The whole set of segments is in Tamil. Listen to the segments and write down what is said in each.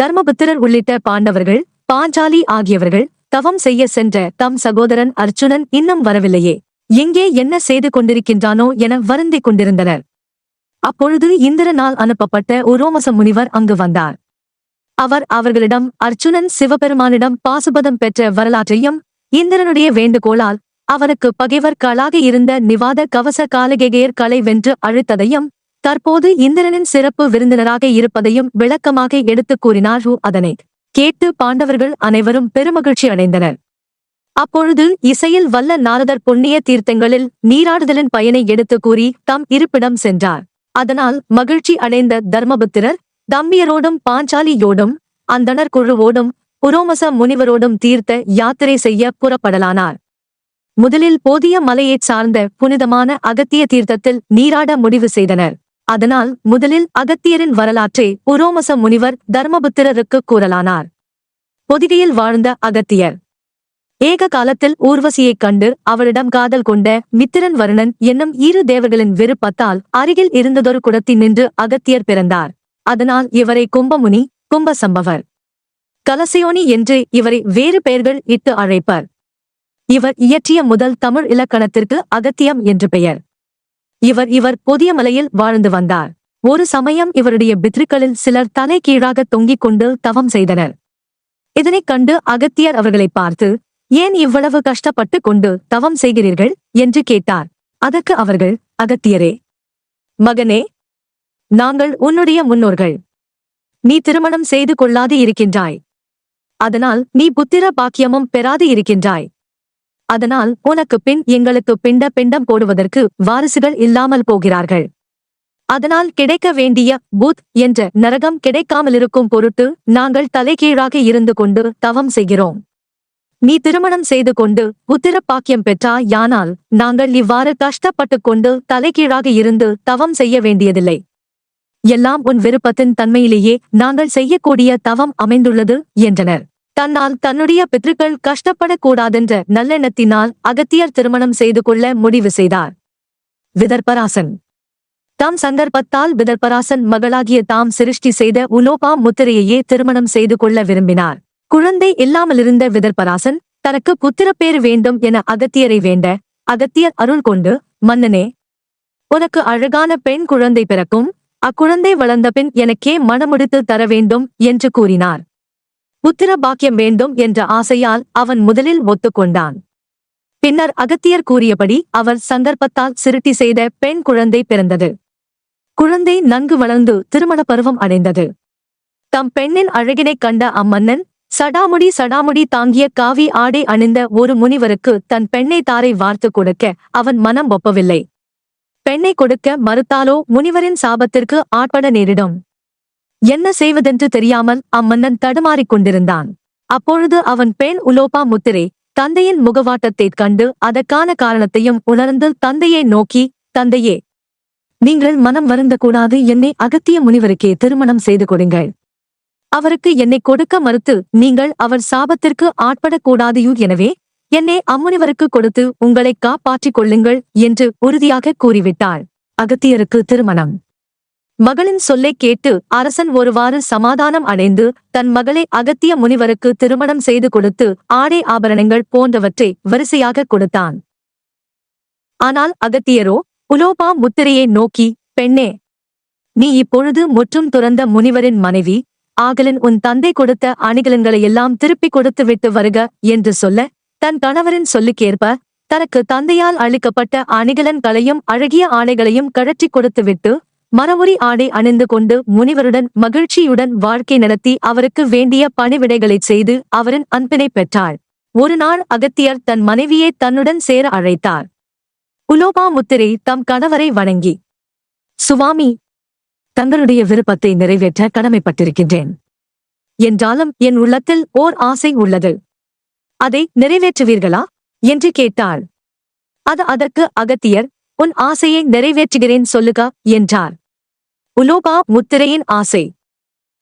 தர்மபுத்திரர் உள்ளிட்ட பாண்டவர்கள் பாஞ்சாலி ஆகியவர்கள் தவம் செய்ய சென்ற தம் சகோதரன் அர்ச்சுனன் இன்னும் வரவில்லையே. எங்கே என்ன செய்து கொண்டிருக்கின்றானோ என வருந்திக் கொண்டிருந்தனர். அப்பொழுது இந்திரனால் அனுப்பப்பட்ட உரோமச முனிவர் அங்கு வந்தார். அவர் அவர்களிடம் அர்ச்சுனன் சிவபெருமானிடம் பாசுபதம் பெற்ற வரலாற்றையும் இந்திரனுடைய வேண்டுகோளால் அவருக்கு பகைவர்களாக இருந்த நிவாத கவச காலகேயர் கலை வென்று அழுத்ததையும் தற்போது இந்திரனின் சிறப்பு விருந்தினராக இருப்பதையும் விளக்கமாக எடுத்துக் கூறினார் ஹூ அதனை கேட்டு பாண்டவர்கள் அனைவரும் பெருமகிழ்ச்சி அடைந்தனர். அப்பொழுது இசையில் வல்ல நாரதர் புண்ணிய தீர்த்தங்களில் நீராடுதலின் பயனை எடுத்துக் கூறி தம் இருப்பிடம் சென்றார். அதனால் மகிழ்ச்சி அடைந்த தர்மபுத்திரர் தம்பியரோடும் பாஞ்சாலியோடும் அந்தணர் குழுவோடும் புரோமச முனிவரோடும் தீர்த்த யாத்திரை செய்ய புறப்படலானார். முதலில் போதிய மலையைச் சார்ந்த புனிதமான அகத்திய தீர்த்தத்தில் நீராட முடிவு செய்தனர். அதனால் முதலில் அகத்தியரின் வரலாற்றை உரோமச முனிவர் தர்மபுத்திரருக்கு கூறலானார். பொதிகையில் வாழ்ந்த அகத்தியர். ஏக காலத்தில் ஊர்வசியைக் கண்டு அவளிடம் காதல் கொண்ட மித்திரன் வருணன் என்னும் இரு தேவர்களின் விருப்பத்தால் அருகில் இருந்ததொரு குடத்தில் நின்று அகத்தியர் பிறந்தார். அதனால் இவரை கும்பமுனி கும்ப சம்பவர் என்று இவரை வேறு பெயர்கள் இட்டு அழைப்பர். இவர் இயற்றிய முதல் தமிழ் இலக்கணத்திற்கு அகத்தியம் என்று பெயர். இவர் இவர் பொதியமலையில் வாழ்ந்து வந்தார். ஒரு சமயம் இவருடைய பித்ருக்களில் சிலர் தலை கீழாக தொங்கிக் கொண்டு தவம் செய்தனர். இதனைக் கண்டு அகத்தியர் அவர்களை பார்த்து ஏன் இவ்வளவு கஷ்டப்பட்டு கொண்டு தவம் செய்கிறீர்கள்? என்று கேட்டார். அதற்கு அவர்கள் அகத்தியரே மகனே நாங்கள் உன்னுடைய முன்னோர்கள். நீ திருமணம் செய்து கொள்ளாது இருக்கின்றாய். அதனால் நீ புத்திர பாக்கியமும் பெறாது இருக்கின்றாய். அதனால் உனக்கு பின் எங்களுக்கு பிண்ட பிண்டம் போடுவதற்கு வாரிசுகள் இல்லாமல் போகிறார்கள். அதனால் கிடைக்க வேண்டிய புத் என்ற நரகம் கிடைக்காமலிருக்கும் பொருட்டு நாங்கள் தலைகீழாக இருந்து கொண்டு தவம் செய்கிறோம். நீ திருமணம் செய்து கொண்டு புத்திர பாக்கியம் பெற்றாய் யானால் நாங்கள் இவ்வாறு கஷ்டப்பட்டுக் கொண்டு தலைகீழாக இருந்து தவம் செய்ய வேண்டியதில்லை. எல்லாம் உன் விருப்பத்தின் தன்மையிலேயே நாங்கள் செய்யக்கூடிய தவம் அமைந்துள்ளது என்றனர். தன்னால் தன்னுடைய பித்ருக்கள் கஷ்டப்படக்கூடாதென்ற நல்லெண்ணத்தினால் அகத்தியர் திருமணம் செய்து கொள்ள முடிவு செய்தார். விதர்பராசன். தாம் சந்தர்ப்பத்தால் விதர்பராசன் மகளாகிய தாம் சிருஷ்டி செய்த உலோபா முத்திரையையே திருமணம் செய்து கொள்ள விரும்பினார். குழந்தை இல்லாமலிருந்த விதர்பராசன் தனக்கு புத்திரப்பேறு வேண்டும் என அகத்தியரை வேண்ட அகத்தியர் அருள் கொண்டு மன்னனே உனக்கு அழகான பெண் குழந்தை பிறக்கும் அக்குழந்தை வளர்ந்த பின் எனக்கே மனமுடித்து தர வேண்டும் என்று கூறினார். புத்திர பாக்கியம் வேண்டும் என்ற ஆசையால் அவன் முதலில் ஒத்துக்கொண்டான். பின்னர் அகத்தியர் கூறியபடி அவர் சந்தர்ப்பத்தால் சிருட்டி செய்த பெண் குழந்தை பிறந்தது. குழந்தை நன்கு வளர்ந்து திருமண பருவம் அடைந்தது. தம் பெண்ணின் அழகினைக் கண்ட அம்மன்னன் சடாமுடி சடாமுடி தாங்கிய காவி ஆடை அணிந்த ஒரு முனிவருக்கு தன் பெண்ணை தாரை வார்த்து கொடுக்க அவன் மனம் ஒப்பவில்லை. பெண்ணை கொடுக்க மறுத்தாலோ முனிவரின் சாபத்திற்கு ஆட்பட நேரிடும். என்ன செய்வதென்று தெரியாமல் அம்மன்னன் தடுமாறிக் கொண்டிருந்தான். அப்பொழுது அவன் பெண் உலோபா முத்திரே தந்தையின் முகவாட்டத்தைக் கண்டு அதற்கான காரணத்தையும் உணர்ந்து தந்தையை நோக்கி தந்தையே நீங்கள் மனம் வருந்தக்கூடாது. என்னை அகத்திய முனிவருக்கே திருமணம் செய்து கொடுங்கள். அவருக்கு என்னை கொடுக்க மறுத்து நீங்கள் அவர் சாபத்திற்கு ஆட்படக்கூடாது எனவே என்னை அம்முனிவருக்கு கொடுத்து உங்களை காப்பாற்றிக் கொள்ளுங்கள் என்று உறுதியாக கூறிவிட்டாள். அகத்தியருக்கு திருமணம். மகளின் சொல்லைக் கேட்டு அரசன் ஒருவாறு சமாதானம் அடைந்து தன் மகளை அகத்திய முனிவருக்கு திருமணம் செய்து கொடுத்து ஆடை ஆபரணங்கள் போன்றவற்றை வரிசையாக கொடுத்தான். ஆனால் அகத்தியரோ உலோபா முத்திரையை நோக்கி பெண்ணே நீ இப்பொழுது முற்றும் துறந்த முனிவரின் மனைவி ஆகலின் உன் தந்தை கொடுத்த அணிகலன்களை எல்லாம் திருப்பிக் கொடுத்து விட்டு வருக என்று சொல்ல தன் கணவரின் சொல்லுக்கேற்ப தனக்கு தந்தையால் அளிக்கப்பட்ட அணிகலன்களையும் அழகிய ஆணைகளையும் கழற்றிக் கொடுத்துவிட்டு மரமுறி ஆடை அணிந்து கொண்டு முனிவருடன் மகிழ்ச்சியுடன் வாழ்க்கை நடத்தி அவருக்கு வேண்டிய பணிவிடைகளைச் செய்து அவரின் அன்பினை பெற்றாள் ஒரு நாள் அகத்தியர் தன் மனைவியை தன்னுடன் சேர அழைத்தார். உலோபா முத்திரை தம் கணவரை வணங்கி சுவாமி தங்களுடைய விருப்பத்தை நிறைவேற்ற கடமைப்பட்டிருக்கின்றேன். என்றாலும் என் உள்ளத்தில் ஓர் ஆசை உள்ளது. அதை நிறைவேற்றுவீர்களா? என்று கேட்டாள் அது அதற்கு அகத்தியர் உன் ஆசையை நிறைவேற்றுகிறேன் சொல்லுக என்றார். உலோபா முத்திரையின் ஆசை.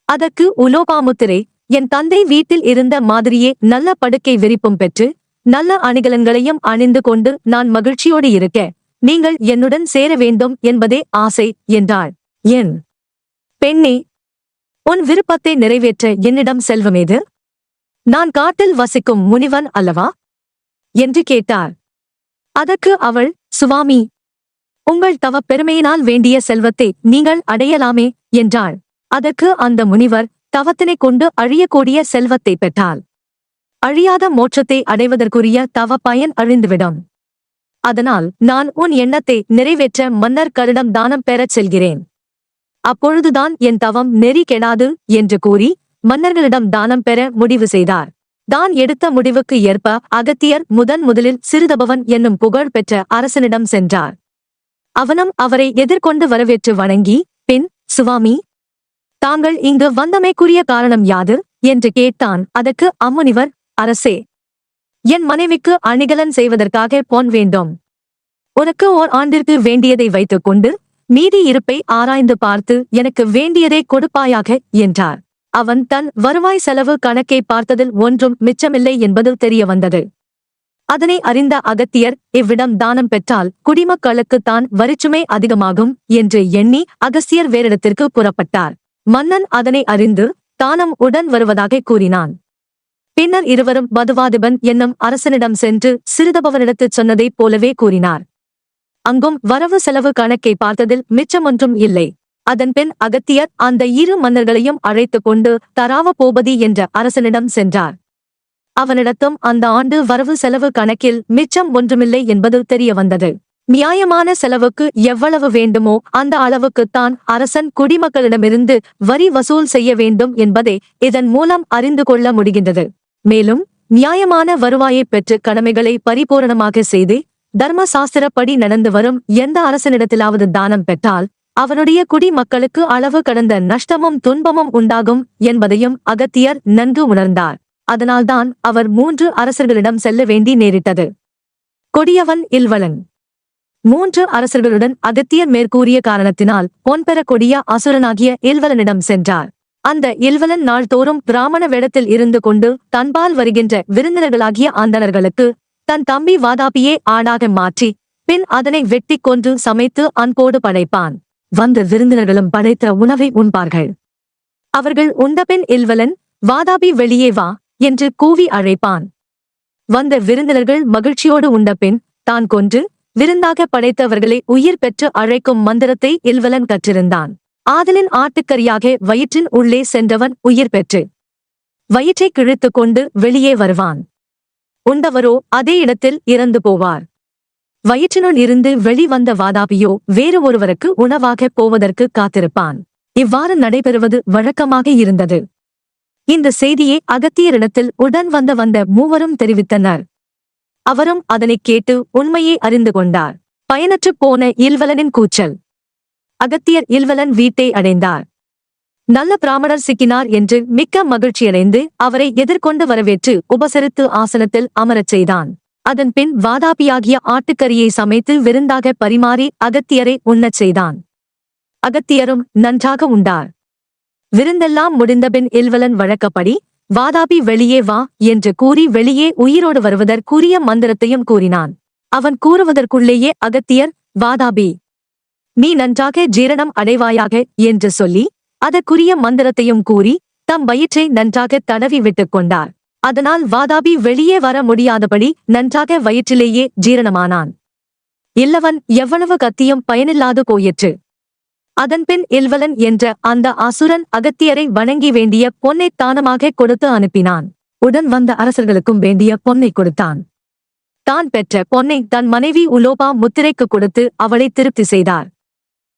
அதற்கு உலோபா முத்திரை என் தந்தை வீட்டில் இருந்த மாதிரியே நல்ல படுக்கை விரிப்பும் பெற்று நல்ல அணிகலன்களையும் அணிந்து கொண்டு நான் மகிழ்ச்சியோடு இருக்க நீங்கள் என்னுடன் சேர வேண்டும் என்பதே ஆசை என்றாள். என் பெண்ணே உன் விருப்பத்தை நிறைவேற்ற என்னிடம் செல்வமேது நான் காட்டில் வசிக்கும் முனிவன் அல்லவா? என்று கேட்டார் அதற்கு அவள் சுவாமி உங்கள் தவ பெருமையினால் வேண்டிய செல்வத்தை நீங்கள் அடையலாமே என்றாள். அதற்கு அந்த முனிவர் தவத்தினைக் கொண்டு அழியக்கூடிய செல்வத்தை பெற்றாள். அழியாத மோட்சத்தை அடைவதற்குரிய தவ பயன் அழிந்துவிடும். அதனால் நான் உன் எண்ணத்தை நிறைவேற்ற மன்னர் கருடம் தானம் பெறச் செல்கிறேன். அப்பொழுதுதான் என் தவம் நெறி கெடாது என்று கூறி மன்னர்களிடம் தானம் பெற முடிவு செய்தார். தான் எடுத்த முடிவுக்கு ஏற்ப அகத்தியர் முதன் முதலில் சிறுதபவன் என்னும் புகழ் பெற்ற அரசனிடம் சென்றார். அவனும் அவரை எதிர்கொண்டு வரவேற்று வணங்கி பின் சுவாமி தாங்கள் இங்கு வந்தமைக்குரிய காரணம் யாது? என்று கேட்டான். அதற்கு அம்முனிவர் அரசே என் மனைவிக்கு அணிகலன் செய்வதற்காக போன் வேண்டும். உனக்கு ஓர் ஆண்டிற்கு வேண்டியதை வைத்துக் கொண்டு மீதி இருப்பை ஆராய்ந்து பார்த்து எனக்கு வேண்டியதை கொடுப்பாயாக என்றார். அவன் தன் வருவாய் செலவு கணக்கை பார்த்ததில் ஒன்றும் மிச்சமில்லை என்பது தெரிய வந்தது அதனை அறிந்த அகத்தியர் இவ்விடம் தானம் பெற்றால் குடிமக்களுக்கு தான் வரிச்சுமை அதிகமாகும் என்று எண்ணி அகஸ்தியர் வேறிடத்திற்கு புறப்பட்டார். மன்னன் அதனை அறிந்து தானம் உடன் வருவதாக கூறினான். பின்னர் இருவரும் மதுவாதிபன் என்னும் அரசனிடம் சென்று சிறிதபவனிடத்து சொன்னதைப் போலவே கூறினார். அங்கும் வரவு செலவு கணக்கை பார்த்ததில் மிச்சமொன்றும் இல்லை. அதன்பின் அகத்தியர் அந்த இரு மன்னர்களையும் அழைத்துக் கொண்டு தராவ போபதி என்ற அரசனிடம் சென்றார். அவனிடத்தும் அந்த ஆண்டு வரவு செலவு கணக்கில் மிச்சம் ஒன்றுமில்லை என்பது தெரிய வந்தது. நியாயமான செலவுக்கு எவ்வளவு வேண்டுமோ அந்த அளவுக்குத்தான் அரசன் குடிமக்களிடமிருந்து வரி வசூல் செய்ய வேண்டும் என்பதை இதன் மூலம் அறிந்து கொள்ள முடிகின்றது. மேலும் நியாயமான வருவாயை பெற்று கடமைகளை பரிபூரணமாக செய்து தர்ம சாஸ்திரப்படி நடந்து வரும் எந்த அரசனிடத்திலாவது தானம் பெற்றால் அவனுடைய குடிமக்களுக்கு அளவு கடந்த நஷ்டமும் துன்பமும் உண்டாகும் என்பதையும் அகத்தியர் நன்கு உணர்ந்தார். அதனால்தான் அவர் மூன்று அரசர்களிடம் செல்ல வேண்டி நேரிட்டது. கொடியவன் இல்வலன். மூன்று அரசர்களுடன் அகத்தியர் மேற்கூறிய காரணத்தினால் பொன்பெற கொடிய அசுரனாகிய இல்வலனிடம் சென்றார். அந்த இல்வலன் நாள்தோறும் பிராமண வேடத்தில் இருந்து கொண்டு தன்பால் வருகின்ற விருந்தினர்களாகிய ஆந்தனர்களுக்கு தன் தம்பி வாதாபியே ஆடாக மாற்றி பின் அதனை வெட்டிக் கொன்று சமைத்து அன்போடு படைப்பான். வந்த விருந்தினர்களும் படைத்த உணவை உண்பார்கள். அவர்கள் உண்டபின் இல்வலன் வாதாபி வெளியே வா என்று கூவி அழைப்பான். வந்த விருந்தினர்கள் மகிழ்ச்சியோடு உண்டபின் தான் கொன்று விருந்தாக படைத்தவர்களை உயிர் பெற்று அழைக்கும் மந்திரத்தை இல்வலன் கற்றிருந்தான். ஆதலின் ஆட்டுக்கரியாக வயிற்றின் உள்ளே சென்றவன் உயிர் பெற்று வயிற்றை கிழித்துக் கொண்டு வெளியே வருவான். உண்டவரோ அதே இடத்தில் இறந்து போவார். வயிற்றினுள் இருந்து வெளிவந்த வாதாபியோ வேறு ஒருவருக்கு உணவாகப் போவதற்கு காத்திருப்பான். இவ்வாறு நடைபெறுவது வழக்கமாக இருந்தது. இந்த செய்தியை அகத்தியரிடத்தில் உடன் வந்த வந்த மூவரும் தெரிவித்தனர். அவரும் அதனைக் கேட்டு உண்மையை அறிந்து கொண்டார். பயனற்றுப் போன இல்வலனின் கூச்சல். அகத்தியர் இல்வலன் வீட்டை அடைந்தார். நல்ல பிராமணர் சிக்கினார் என்று மிக்க மகிழ்ச்சியடைந்து அவரை எதிர்கொண்டு வரவேற்று உபசரித்து ஆசனத்தில் அமரச் செய்தான். அதன் பின் வாதாபியாகிய ஆட்டுக்கரியை சமைத்து விருந்தாக பரிமாறி அகத்தியரை உண்ணச் செய்தான். அகத்தியரும் நன்றாக உண்டார். விருந்தெல்லாம் முடிந்தபின் இல்வலன் வழக்கப்படி வாதாபி வெளியே வா என்று கூறி வெளியே உயிரோடு வருவதற்குரிய மந்திரத்தையும் கூறினான். அவன் கூறுவதற்குள்ளேயே அகத்தியர் வாதாபி நீ நன்றாக ஜீரணம் அடைவாயாக என்று சொல்லி அதற்குரிய மந்திரத்தையும் கூறி தம் வயிற்றை நன்றாக தடவி விட்டுக் கொண்டார். அதனால் வாதாபி வெளியே வர முடியாதபடி நன்றாக வயிற்றிலேயே ஜீரணமானான். இல்லவன் எவ்வளவு கத்தியும் பயனில்லாது போயிற்று. அதன்பின் இல்வலன் என்ற அந்த அசுரன் அகத்தியரை வணங்கி வேண்டிய பொன்னைத் தானமாக கொடுத்து அனுப்பினான். உடன் வந்த அரசர்களுக்கும் வேண்டிய பொன்னை கொடுத்தான். தான் பெற்ற பொன்னை தன் மனைவி உலோபா முத்திரைக்கு கொடுத்து அவளை திருப்தி செய்தார்.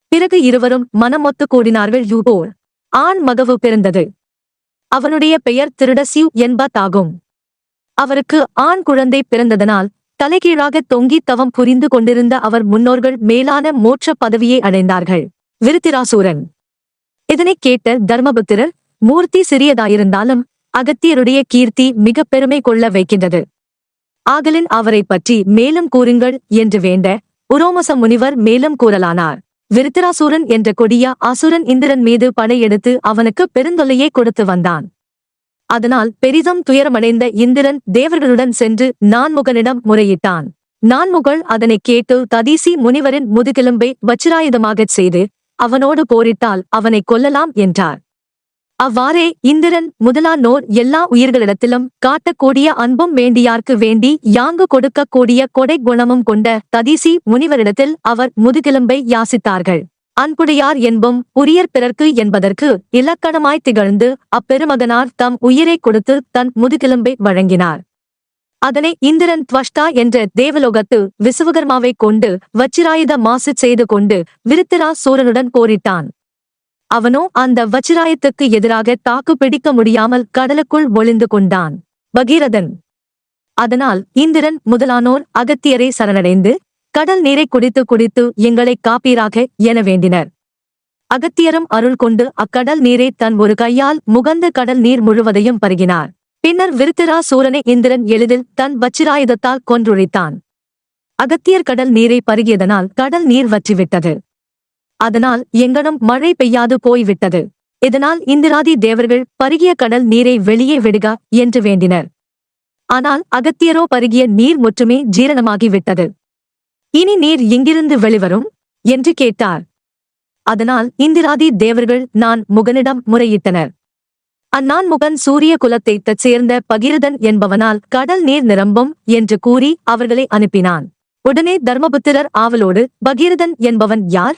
பிறகு இருவரும் மனமொத்து கூடினார்கள் யூபோர். ஆண் மகவு பிறந்தது. அவனுடைய பெயர் திருடசிவ் என்பதாகும் அவருக்கு ஆண் குழந்தை பிறந்ததனால் தலைகீழாக தொங்கி தவம் புரிந்து கொண்டிருந்த அவர் முன்னோர்கள் மேலான மோட்ச பதவியை அடைந்தார்கள். விருத்திராசூரன். இதனைக் கேட்ட தர்மபுத்திரர் மூர்த்தி சிறியதாயிருந்தாலும் அகத்தியருடைய கீர்த்தி மிகப் பெருமை கொள்ள வைக்கின்றது. ஆகலின் அவரைப் பற்றி மேலும் கூறுங்கள் என்று வேண்ட உரோமச முனிவர் மேலும் கூறலானார். விருத்திராசூரன் என்ற கொடிய அசுரன் இந்திரன் மீது படையெடுத்து அவனுக்கு பெருந்தொல்லையே கொடுத்து வந்தான். அதனால் பெரிதும் துயரமடைந்த இந்திரன் தேவர்களுடன் சென்று நான்முகனிடம் முறையிட்டான். நான்முகள் அதனைக் கேட்டு ததீசி முனிவரின் முதுகெலும்பை வச்சிராயுதமாகச் செய்து அவனோடு போரிட்டால் அவனைக் கொல்லலாம் என்றார். அவ்வாறே இந்திரன் முதலானோர் எல்லா உயிர்களிடத்திலும் காட்டக்கூடிய அன்பும் வேண்டியார்க்கு வேண்டி யாங்கு கொடுக்கக்கூடிய கொடை குணமும் கொண்ட ததிசி முனிவரிடத்தில் அவர் முதுகெலும்பை யாசித்தார்கள். அன்புடையார் என்பும் உரியர் பிறர்க்கு என்பதற்கு இலக்கணமாய் திகழ்ந்து அப்பெருமகனார் தம் உயிரை கொடுத்து தன் முதுகெலும்பை வழங்கினார். அதனை இந்திரன் துவஷ்டா என்ற தேவலோகத்து விசுவகர்மாவைக் கொண்டு வச்சிராயுத மாசு செய்து கொண்டு விருத்திரா சூரனுடன் போரிட்டான். அவனோ அந்த வச்சிராயத்துக்கு எதிராக தாக்கு பிடிக்க முடியாமல் கடலுக்குள் ஒளிந்து கொண்டான். பகீரதன். அதனால் இந்திரன் முதலானோர் அகத்தியரை சரணடைந்து கடல் நீரை குடித்து குடித்து எங்களை காப்பீராக என வேண்டினர். அகத்தியரும் அருள் கொண்டு அக்கடல் நீரை தன் ஒரு கையால் முகந்த கடல் நீர் முழுவதையும் பருகினார். பின்னர் விருத்திரா சூரனை இந்திரன் எளிதில் தன் வச்சிராயுதத்தால் கொன்றுழித்தான். அகத்தியர் கடல் நீரை பருகியதனால் கடல் நீர் வற்றிவிட்டது. அதனால் எங்கனும் மழை பெய்யாது போய்விட்டது. இதனால் இந்திராதி தேவர்கள் பருகிய கடல் நீரை வெளியே விடுக என்று வேண்டினர். ஆனால் அகத்தியரோ பருகிய நீர் முற்றுமே ஜீரணமாகிவிட்டது. இனி நீர் எங்கிருந்து வெளிவரும்? என்று கேட்டார். அதனால் இந்திராதி தேவர்கள் நான் முகனிடம் முறையிட்டனர். அந்நான்முகன் சூரிய குலத்தைத் சேர்ந்த பகிரதன் என்பவனால் கடல் நீர் நிரம்பும் என்று கூறி அவர்களை அனுப்பினான். உடனே தர்மபுத்திரர் ஆவலோடு பகீரதன் என்பவன் யார்?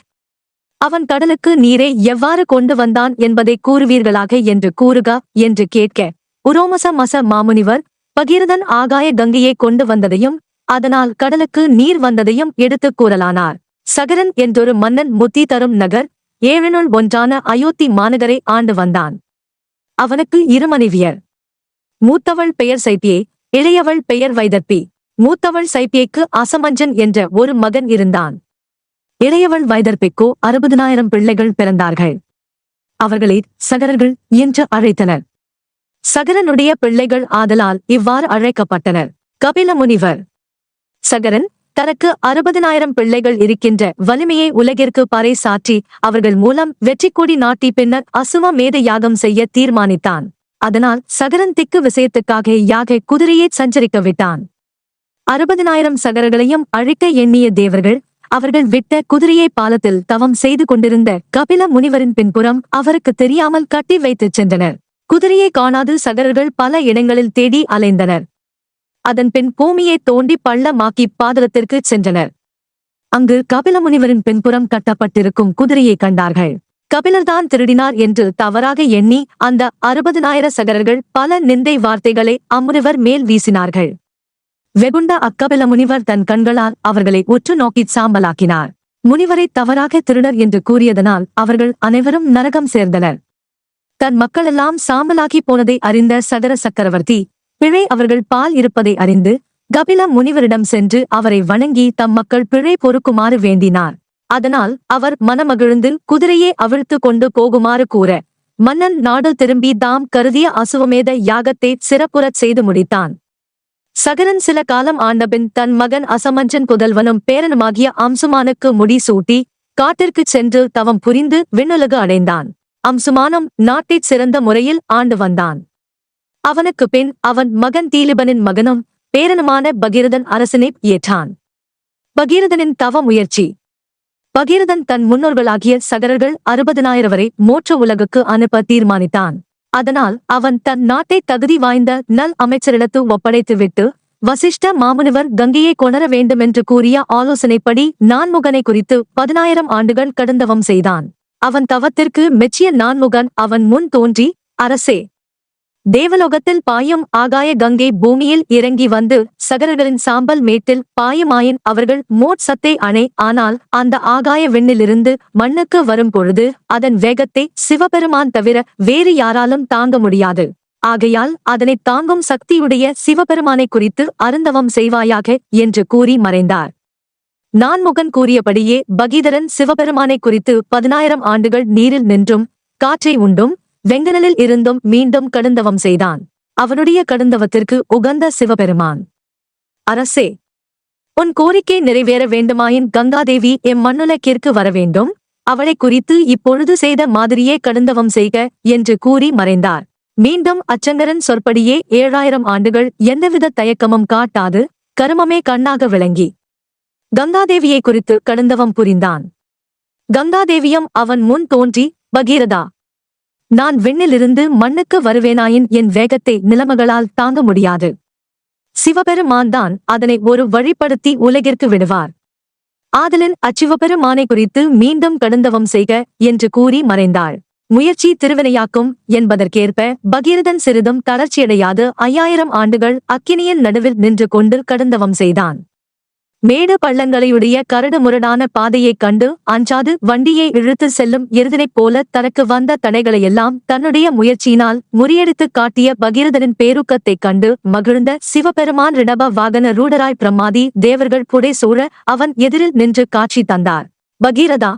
அவன் கடலுக்கு நீரை எவ்வாறு கொண்டு வந்தான் என்பதை கூறுவீர்களாக? என்று கூறுக என்று கேட்க உரோமச மச மாமுனிவர் பகீரதன் ஆகாய கங்கையை கொண்டு வந்ததையும் அதனால் கடலுக்கு நீர் வந்ததையும் எடுத்துக் கூறலானார். சகரன் என்றொரு மன்னன் முத்தி தரும் நகர் ஏழனுள் ஒன்றான அயோத்தி மாநகரை ஆண்டு வந்தான். அவனுக்கு இரு மனைவியர் மூத்தவள் பெயர் சைத்தியே இளையவள் பெயர் வைதப்பி மூத்தவள் சைப்பியைக்கு அசமஞ்சன் என்ற ஒரு மகன் இருந்தான். இளையவள் வைதர்பிக்கோ அறுபதினாயிரம் பிள்ளைகள் பிறந்தார்கள். அவர்களை சகரர்கள் என்று அழைத்தனர். சகரனுடைய பிள்ளைகள் ஆதலால் இவ்வாறு அழைக்கப்பட்டனர். கபில முனிவர் சகரன் தனக்கு அறுபதினாயிரம் பிள்ளைகள் இருக்கின்ற வலிமையை உலகிற்கு பறை சாற்றி அவர்கள் மூலம் வெற்றி கொடி நாட்டி பின்னர் அசுவ மேத யாகம் செய்ய தீர்மானித்தான். அதனால் சகரன் திக்கு விஷயத்துக்காக யாக குதிரையை சஞ்சரிக்க விட்டான். அறுபதினாயிரம் சகரங்களையும் அழிக்க எண்ணிய தேவர்கள் அவர்கள் விட்ட குதிரையை பாலத்தில் தவம் செய்து கொண்டிருந்த கபில முனிவரின் பின்புறம் அவருக்கு தெரியாமல் கட்டி வைத்துச் சென்றனர். குதிரையை காணாது சகரர்கள் பல இடங்களில் தேடி அலைந்தனர். அதன்பின் பூமியை தோண்டி பள்ளமாக்கி பாதலத்திற்கு சென்றனர். அங்கு கபில முனிவரின் பின்புறம் கட்டப்பட்டிருக்கும் குதிரையை கண்டார்கள். கபிலர்தான் திருடினார் என்று தவறாக எண்ணி அந்த அறுபதினாயிர சகரர்கள் பல நிந்தை வார்த்தைகளை அம்முனிவர் மேல் வீசினார்கள். வெகுண்ட அக்கபில முனிவர் தன் கண்களால் அவர்களை உற்று நோக்கிச் சாம்பலாக்கினார். முனிவரை தவறாக திருடர் என்று கூறியதனால் அவர்கள் அனைவரும் நரகம் சேர்ந்தனர். தன் மக்களெல்லாம் சாம்பலாகி போனதை அறிந்த சகர சக்கரவர்த்தி பிழை அவர்கள் பால் இருப்பதை அறிந்து கபில முனிவரிடம் சென்று அவரை வணங்கி தம் மக்கள் பிழை பொறுக்குமாறு வேண்டினார். அதனால் அவர் மனமகிழ்ந்து குதிரையை அவிழ்த்து கொண்டு போகுமாறு கூற மன்னன் நாடு திரும்பி தாம் கருதிய அசுவமேத யாகத்தை சிறப்புறச் செய்து முடித்தான். சகரன் சில காலம் ஆண்டபின் தன் மகன் அசமஞ்சன் புதல்வனும் பேரனுமாகிய அம்சுமானுக்கு முடி சூட்டி காட்டிற்குச் சென்று தவம் புரிந்து விண்ணுலகு அடைந்தான். அம்சுமானும் நாட்டைச் சிறந்த முறையில் ஆண்டு வந்தான். அவனுக்கு பின் அவன் மகன் தீலிபனின் மகனும் பேரனுமான பகீரதன் அரசனை ஏற்றான். பகீரதனின் தவ முயற்சி. பகீரதன் தன் முன்னோர்களாகிய சகரர்கள் அறுபதனாயிரம் வரை மோற்ற உலகுக்கு அனுப்ப தீர்மானித்தான். அதனால் அவன் தன் நாட்டை தகுதி வாய்ந்த நல் அமைச்சரிடத்து ஒப்படைத்துவிட்டு வசிஷ்ட மாமுனிவர் கங்கையை கொணர வேண்டுமென்று கூறிய ஆலோசனைப்படி நான்முகனை குறித்து பதினாயிரம் ஆண்டுகள் கடந்தவம் செய்தான். அவன் தவத்திற்கு மெச்சிய நான்முகன் அவன் முன் தோன்றி அரசே தேவலோகத்தில் பாயும் ஆகாய கங்கை பூமியில் இறங்கி வந்து சகரர்களின் சாம்பல் மேட்டில் பாயுமாயின் அவர்கள் மோட் சத்தை அணை. ஆனால் அந்த ஆகாய விண்ணிலிருந்து மண்ணுக்கு வரும் பொழுது அதன் வேகத்தை சிவபெருமான் தவிர வேறு யாராலும் தாங்க முடியாது. ஆகையால் அதனை தாங்கும் சக்தியுடைய சிவபெருமானை குறித்து அருந்தவம் செய்வாயாக என்று கூறி மறைந்தார். நான்முகன் கூறியபடியே பகீதரன் சிவபெருமானை குறித்து பதினாயிரம் ஆண்டுகள் நீரில் நின்றும் காற்றை உண்டும் வெங்கடலில் இருந்தும் மீண்டும் கடுந்தவம் செய்தான். அவனுடைய கடுந்தவத்திற்கு உகந்த சிவபெருமான். அரசே உன் கோரிக்கை நிறைவேற வேண்டுமாயின் கங்காதேவி எம் மண்ணுலக்கிற்கு வர வேண்டும். அவளை குறித்து இப்பொழுது செய்த மாதிரியே கடுந்தவம் செய்க என்று கூறி மறைந்தார். மீண்டும் அச்சங்கரன் சொற்படியே ஏழாயிரம் ஆண்டுகள் எந்தவித தயக்கமும் காட்டாது கருமமே கண்ணாக விளங்கி. கங்காதேவியை குறித்து கடுந்தவம் புரிந்தான். கங்காதேவியும் அவன் முன் தோன்றி பகீரதா? நான் விண்ணிலிருந்து மண்ணுக்கு வருவேனாயின் என் வேகத்தை நிலைமைகளால் தாங்க முடியாது. சிவபெருமான் தான் அதனை ஒரு வழிப்படுத்தி உலகிற்கு விடுவார். ஆதலின் அச்சிவபெருமானை குறித்து மீண்டும் கடுந்தவம் செய்க என்று கூறி மறைந்தாள். முயற்சி திருவினையாக்கும் என்பதற்கேற்ப பகீரதன் சிறிதும் தளர்ச்சியடையாது ஐயாயிரம் ஆண்டுகள் அக்கினியின் நடுவில் நின்று கொண்டு கடுந்தவம் செய்தான். மேடு பள்ளங்களையுடைய கரடுமுரடான பாதையைக் கண்டு அஞ்சாது வண்டியை இழுத்து செல்லும் எருதினைப் போல தனக்கு வந்த தடைகளையெல்லாம் தன்னுடைய முயற்சியினால் முறியடித்துக் காட்டிய பகீரதனின் பேருக்கத்தைக் கண்டு மகிழ்ந்த சிவபெருமான் ரிணப வாகன ரூடராய் பிரமாதி தேவர்கள் புடை சூழ அவன் எதிரில் நின்று காட்சி தந்தார். பகீரதா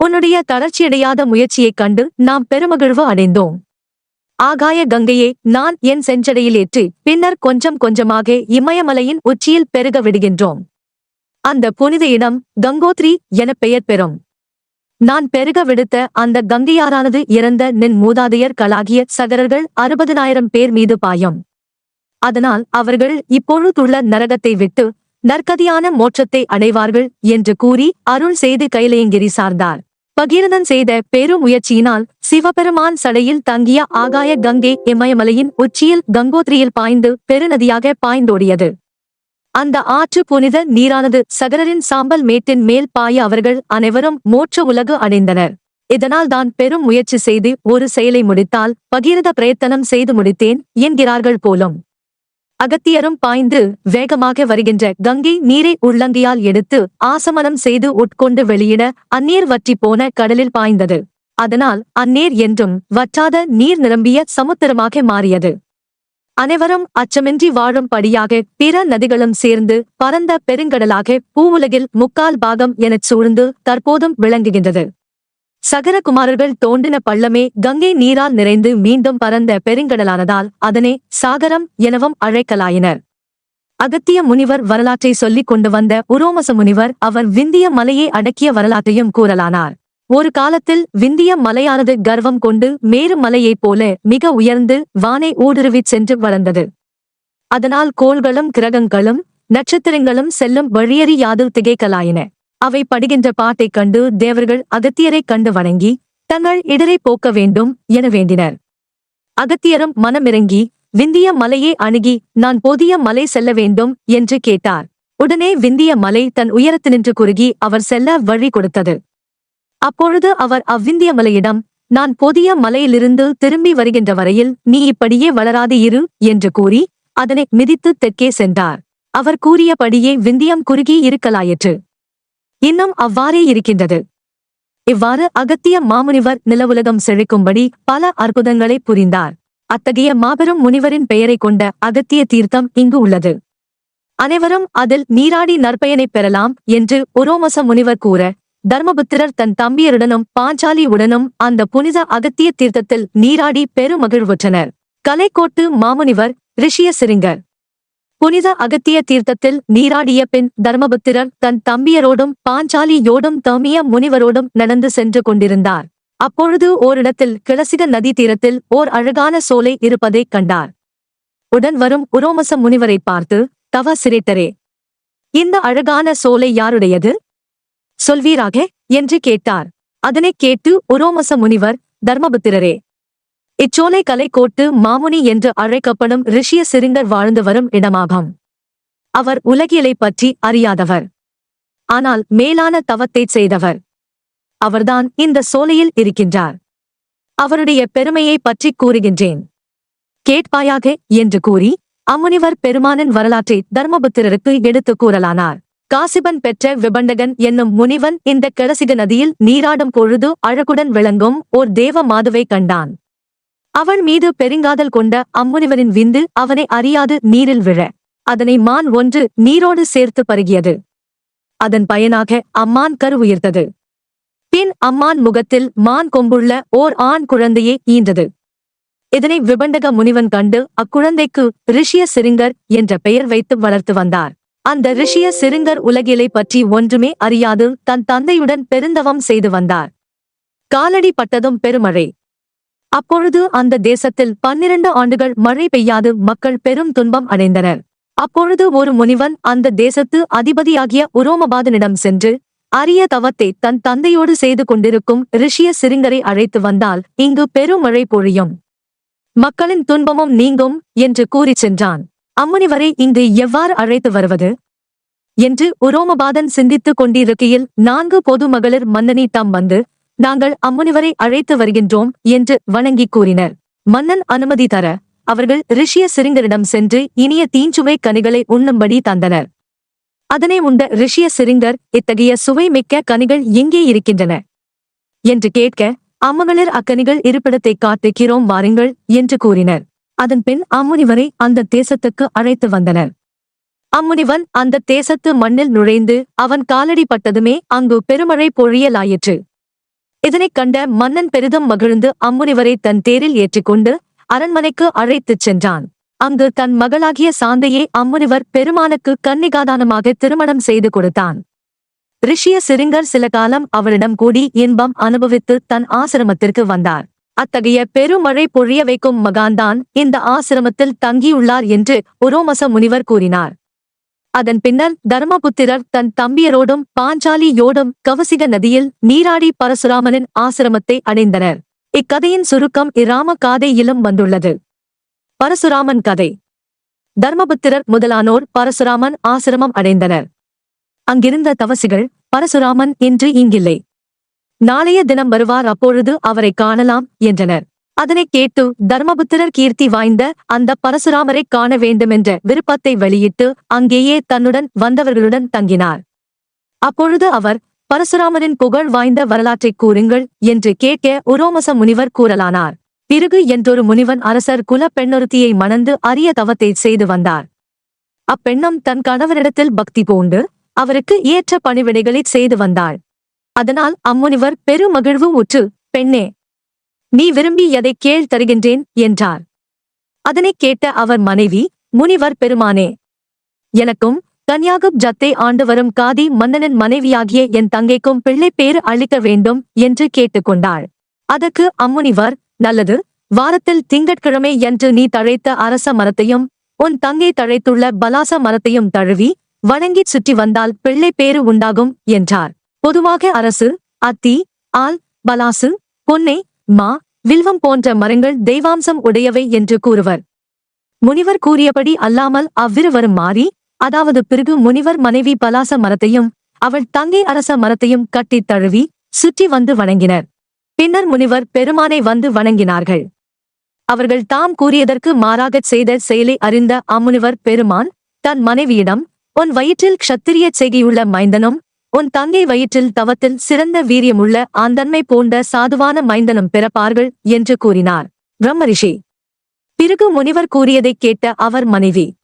உன்னுடைய தளர்ச்சியடையாத முயற்சியைக் கண்டு நாம் பெருமகிழ்வு அடைந்தோம். ஆகாய கங்கையை நான் என் செஞ்சடையில் ஏற்றி பின்னர் கொஞ்சம் கொஞ்சமாக இமயமலையின் உச்சியில் பெருக விடுகின்றோம். அந்த புனித இடம் கங்கோத்ரி என பெயர் பெறும். நான் பெருக விடுத்த அந்த கங்கையாரானது இறந்த நின் மூதாதையர் கலாகிய சகரர்கள் அறுபதனாயிரம் பேர் மீது பாயும். அதனால் அவர்கள் இப்பொழுதுள்ள நரகத்தை விட்டு நற்கதியான மோட்சத்தை அடைவார்கள் என்று கூறி அருள் செய்து கைலையங்கிரி சார்ந்தார். பகீரதன் செய்த பெருமுயற்சியினால் சிவபெருமான் சடையில் தங்கிய ஆகாய கங்கை இமயமலையின் உச்சியில் கங்கோத்ரியில் பாய்ந்து பெருநதியாக பாய்ந்தோடியது. அந்த ஆற்று புனித நீரானது சகரரின் சாம்பல் மேட்டின் மேல் பாய அவர்கள் அனைவரும் மோட்ச உலகு அடைந்தனர். இதனால் தான் பெரும் முயற்சி செய்து ஒரு செயலை முடித்தால் பகீரத பிரயத்தனம் செய்து முடித்தேன் என்கிறார்கள் போலும். அகத்தியரும் பாய்ந்து வேகமாக வருகின்ற கங்கை நீரை உள்ளங்கியால் எடுத்து ஆசமனம் செய்து உட்கொண்டு வெளியிட அந்நீர் வற்றி போன கடலில் பாய்ந்தது. அதனால் அந்நீர் என்றும் வற்றாத நீர் நிரம்பிய சமுத்திரமாக மாறியது. அனைவரும் அச்சமின்றி வாழும்படியாக பிற நதிகளும் சேர்ந்து பரந்த பெருங்கடலாக பூவுலகில் முக்கால் பாகம் எனச் சூழ்ந்து தற்போதும் விளங்குகின்றது. சகரகுமாரர்கள் தோண்டின பள்ளமே கங்கை நீரால் நிறைந்து மீண்டும் பரந்த பெருங்கடலானதால் அதனை சாகரம் எனவும் அழைக்கலாயினர். அகத்திய முனிவர் வரலாற்றை சொல்லிக் கொண்டு வந்த உரோமச முனிவர் அவர் விந்திய மலையை அடக்கிய வரலாற்றையும் கூறலானார். ஒரு காலத்தில் விந்திய மலையானது கர்வம் கொண்டு மேரு மலையைப் போல மிக உயர்ந்து வானை ஊடுருவிச் சென்று வளர்ந்தது. அதனால் கோள்களும் கிரகங்களும் நட்சத்திரங்களும் செல்லும் வழியறியாது திகைக்கலாயின. அவை படுகின்ற பாட்டைக் கண்டு தேவர்கள் அகத்தியரைக் கண்டு வணங்கி தங்கள் இடரை போக்க வேண்டும் என வேண்டினர். அகத்தியரும் மனமிறங்கி விந்திய மலையை அணுகி நான் போதிய மலை செல்ல வேண்டும் என்று கேட்டார். உடனே விந்திய மலை தன் உயரத்தினின்று குறுகி அவர் செல்ல வழி கொடுத்தது. அப்பொழுது அவர் அவ்விந்திய மலையிடம் நான் புதிய மலையிலிருந்து திரும்பி வருகின்ற வரையில் நீ இப்படியே வளராது இரு என்று கூறி அதனை மிதித்து தெற்கே சென்றார். அவர் கூறியபடியே விந்தியம் குறுகி இருக்கலாயிற்று. இன்னும் அவ்வாறே இருக்கின்றது. இவ்வாறு அகத்திய மாமுனிவர் நிலவுலகம் செழிக்கும்படி பல அற்புதங்களை புரிந்தார். அத்தகைய மாபெரும் முனிவரின் பெயரைக் கொண்ட அகத்திய தீர்த்தம் இங்கு உள்ளது. அனைவரும் அதில் நீராடி நற்பயனைப் பெறலாம் என்று உரோமச முனிவர் கூற தர்மபுத்திரர் தன் தம்பியருடனும் பாஞ்சாலியுடனும் அந்த புனித அகத்திய தீர்த்தத்தில் நீராடி பெருமகிழ்வுற்றனர். கலைக்கோட்டு மாமுனிவர் ரிஷிய சிரிங்கர். புனித அகத்திய தீர்த்தத்தில் நீராடிய பின் தர்மபுத்திரர் தன் தம்பியரோடும் பாஞ்சாலியோடும் தமிய முனிவரோடும் நடந்து சென்று கொண்டிருந்தார். அப்பொழுது ஓரிடத்தில் கிளசிக நதி தீரத்தில் ஓர் அழகான சோலை இருப்பதைக் கண்டார். உடன் வரும் உரோமச முனிவரைப் பார்த்து தவ சிரித்தரே இந்த அழகான சோலை யாருடையது? சொல்வீராக? என்று கேட்டார். அதனைக் கேட்டு உரோமச முனிவர் தர்மபுத்திரரே இச்சோலை கோட்டு மாமுனி என்று அழைக்கப்படும் ரிஷிய சிறுங்கர் வாழ்ந்து வரும் இடமாகும். அவர் உலகியலைப் பற்றி அறியாதவர். ஆனால் மேலான தவத்தைச் செய்தவர். அவர்தான் இந்த சோலையில் இருக்கின்றார். அவருடைய பெருமையைப் பற்றிக் கூறுகின்றேன். கேட்பாயாக என்று கூறி அம்முனிவர் பெருமானின் வரலாற்றை தர்மபுத்திரருக்கு எடுத்துக் கூறலானார். காசிபன் பெற்ற விபண்டகன் என்னும் முனிவன் இந்த கிளசிக நதியில் நீராடும் பொழுது அழகுடன் விளங்கும் ஓர் தேவ மாதுவை கண்டான். அவன் மீது பெருங்காதல் கொண்ட அம்முனிவரின் விந்து அவனை அறியாது நீரில் விழ. அதனை மான் ஒன்று நீரோடு சேர்த்து பருகியது. அதன் பயனாக அம்மான் கரு உயிர்த்தது. பின் அம்மான் முகத்தில் மான் கொம்புள்ள ஓர் ஆண் குழந்தையே ஈன்றது. இதனை விபண்டக முனிவன் கண்டு அக்குழந்தைக்கு ரிஷிய சிரிங்கர் என்ற பெயர் வைத்து வளர்த்து வந்தார். அந்த ரிஷிய சிறுங்கர் உலகிலை பற்றி ஒன்றுமே அறியாது தன் தந்தையுடன் பெருந்தவம் செய்து வந்தார். காலடி பட்டதும் பெருமழை. அப்பொழுது அந்த தேசத்தில் பன்னிரண்டு ஆண்டுகள் மழை பெய்யாது மக்கள் பெரும் துன்பம் அடைந்தனர். அப்பொழுது ஒரு முனிவன் அந்த தேசத்து அதிபதியாகிய உரோமபாதனிடம் சென்று அரிய தவத்தை தன் தந்தையோடு செய்து கொண்டிருக்கும் ரிஷிய சிறுங்கரை அழைத்து வந்தால் இங்கு பெருமழை பொழியும். மக்களின் துன்பமும் நீங்கும் என்று கூறிச் சென்றான். அம்முனிவரை இங்கு எவ்வாறு அழைத்து வருவது? என்று உரோமபாதன் சிந்தித்துக் கொண்டிருக்கையில் நான்கு பொது மகளிர் மன்னனி தாம் வந்து நாங்கள் அம்முனிவரை அழைத்து வருகின்றோம் என்று வணங்கி கூறினர். மன்னன் அனுமதி தர அவர்கள் ரிஷிய சிறிங்கரிடம் சென்று இனிய தீஞ்சுவை கனிகளை உண்ணும்படி தந்தனர். அதனை உண்ட ரிஷிய சிறிங்கர் இத்தகைய சுவை மிக்க கனிகள் எங்கே இருக்கின்றன என்று கேட்க அம்மகளிர் அக்கனிகள் இருப்பிடத்தை காட்டுகிறோம் வாருங்கள் என்று கூறினர். அதன் பின் அம்முனிவரை அந்த தேசத்துக்கு அழைத்து வந்தனர். அம்முனிவன் அந்த தேசத்து மண்ணில் நுழைந்து அவன் காலடி பட்டதுமே அங்கு பெருமழை பொழியலாயிற்று. இதனைக் கண்ட மன்னன் பெரிதும் மகிழ்ந்து அம்முனிவரை தன் தேரில் ஏற்றிக்கொண்டு அரண்மனைக்கு அழைத்துச் சென்றான். அங்கு தன் மகளாகிய சாந்தையை அம்முனிவர் பெருமானுக்கு கன்னிகாதானமாக திருமணம் செய்து கொடுத்தான். ரிஷிய சிறிங்கர் சில காலம் அவளிடம் கூடி இன்பம் அனுபவித்து தன் ஆசிரமத்திற்கு வந்தார். அத்தகைய பெருமழை பொழிய வைக்கும் மகான்தான் இந்த ஆசிரமத்தில் தங்கியுள்ளார் என்று உரோமச முனிவர் கூறினார். அதன் பின்னர் தர்மபுத்திரர் தன் தம்பியரோடும் பாஞ்சாலியோடும் கவசிக நதியில் நீராடி பரசுராமனின் ஆசிரமத்தை அடைந்தனர். இக்கதையின் சுருக்கம் இராம காதையிலும் வந்துள்ளது. பரசுராமன் கதை. தர்மபுத்திரர் முதலானோர் பரசுராமன் ஆசிரமம் அடைந்தனர். அங்கிருந்த தவசிகள் பரசுராமன் இன்று இங்கில்லை. நாளைய தினம் வருவார் அப்பொழுது அவரை காணலாம் என்றனர். அதனைக் கேட்டு தர்மபுத்திரர் கீர்த்தி வாய்ந்த அந்த பரசுராமரை காண வேண்டுமென்ற விருப்பத்தை வெளியிட்டு அங்கேயே தன்னுடன் வந்தவர்களுடன் தங்கினார். அப்பொழுது அவர் பரசுராமரின் புகழ் வாய்ந்த வரலாற்றைக் கூறுங்கள் என்று கேட்க உரோமச முனிவர் கூறலானார். பிறகு என்றொரு முனிவன் அரசர் குல பெண்ணொருத்தியை மணந்து அரிய தவத்தை செய்து வந்தார். அப்பெண்ணம் தன் கணவரிடத்தில் பக்தி பூண்டு அவருக்கு ஏற்ற பணிவிடைகளை செய்து வந்தாள். அதனால் அம்முனிவர் பெருமகிழ்வு உற்று பெண்ணே நீ விரும்பி எதை கேள் தருகின்றேன் என்றார். அதனைக் கேட்ட அவர் மனைவி முனிவர் பெருமானே எனக்கும் கன்யாகுப் ஜத்தை ஆண்டு வரும் காதி மன்னனின் மனைவியாகிய என் தங்கைக்கும் பிள்ளை பேறு அளிக்க வேண்டும் என்று கேட்டுக்கொண்டாள் அதற்கு அம்முனிவர் நல்லது வாரத்தில் திங்கட்கிழமை என்று நீ தழைத்த அரச மரத்தையும் உன் தங்கை தழைத்துள்ள பலாச மரத்தையும் தழுவி வணங்கிச் சுற்றி வந்தால் பிள்ளை பேறு உண்டாகும் என்றார். பொதுவாக அரசு அத்தி ஆல் பலாசு பொன்னை மா வில்வம் போன்ற மரங்கள் தெய்வாம்சம் உடையவை என்று கூறுவர். முனிவர் கூறியபடி அல்லாமல் அவ்விருவரும் மாறி அதாவது பிறகு முனிவர் மனைவி பலாச மரத்தையும் அவள் தங்கை அரச மரத்தையும் கட்டித் தழுவி சுற்றி வந்து வணங்கினர். பின்னர் முனிவர் பெருமானை வந்து வணங்கினார்கள். அவர்கள் தாம் கூறியதற்கு மாறாகச் செய்த செயலை அறிந்த அம்முனிவர் பெருமான் தன் மனைவியிடம் உன் வயிற்றில் க்ஷத்திரிய செய்கையுள்ள மைந்தனும் உன் தங்கை வயிற்றில் தவத்தில் சிறந்த வீரியமுள்ள ஆந்தன்மை போன்ற சாதுவான மைந்தனம் பிறப்பார்கள் என்று கூறினார். பிரம்மரிஷி. பிறகு முனிவர் கூறியதைக் கேட்ட அவர் மனைவி.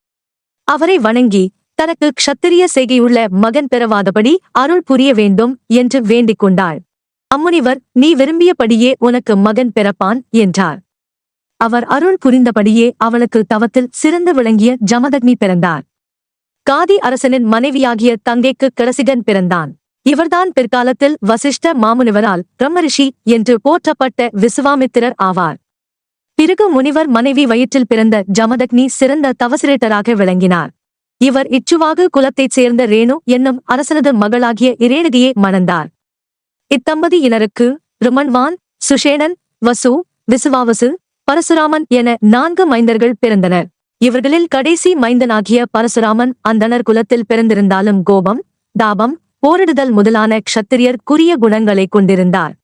அவரை வணங்கி தனக்கு க்ஷத்திரிய செய்கையுள்ள மகன் பெறவாதபடி அருள் புரிய வேண்டும் என்று வேண்டிக் கொண்டாள். அம்முனிவர் நீ விரும்பியபடியே உனக்கு மகன் பிறப்பான் என்றார். அவர் அருள் புரிந்தபடியே அவளுக்கு தவத்தில் சிறந்து விளங்கிய ஜமதக்னி பிறந்தார். காதி அரசனின் மனைவியாகிய தங்கைக்கு கரசிகன் பிறந்தான். இவர்தான் பிற்காலத்தில் வசிஷ்ட மாமுனிவரால் பிரம்மரிஷி என்று போற்றப்பட்ட விசுவாமித்திரர் ஆவார். பிறகு முனிவர் மனைவி வயிற்றில் பிறந்த ஜமதக்னி சிறந்த தவசிரேட்டராக விளங்கினார். இவர் இச்சுவாகு குலத்தைச் சேர்ந்த ரேணு என்னும் அரசனது மகளாகிய இரேணதியை மணந்தார். இத்தம்பதியினருக்கு ருமன்வான் சுஷேணன் வசு விசுவாவசு பரசுராமன் என நான்கு மைந்தர்கள் பிறந்தனர். இவர்களில் கடைசி மைந்தனாகிய பரசுராமன் அந்தணர் குலத்தில் பிறந்திருந்தாலும் கோபம் தாபம் போரிடுதல் முதலான க்ஷத்திரியர் குறிய குணங்களைக் கொண்டிருந்தார்.